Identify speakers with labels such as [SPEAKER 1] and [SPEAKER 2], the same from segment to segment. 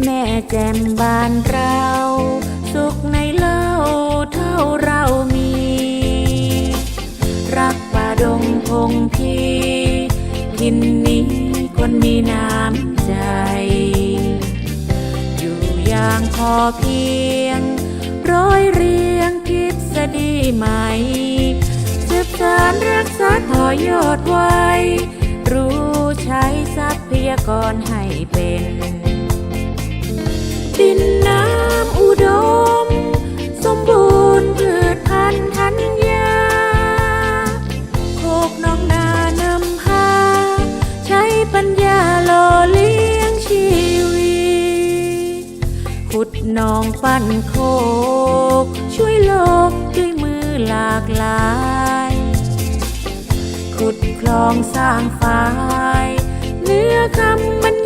[SPEAKER 1] แม่แจ่มบานเรา สุขในเล่าเท่าเรามี รักป่าดงพงพีทินนี้คนมีน้ำใจ อยู่อย่างพอเพียง ร้อยเรียงทฤษฎีใหม่สืบสารรักษาต่อยอดไว้ รู้ใช้ทรัพยากรให้เป็น ปัญญาหล่อเลี้ยงชีวิตขุดนองปั้นโคก ช่วยโลกด้วยมือหลากหลาย ขุดคลองสร้างฝาย เนื้อคำบร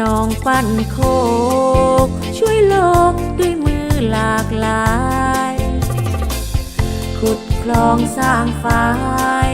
[SPEAKER 1] น้องปั้นโคก ช่วยโลกด้วยมือหลากหลาย ขุดคลองสร้างฝาย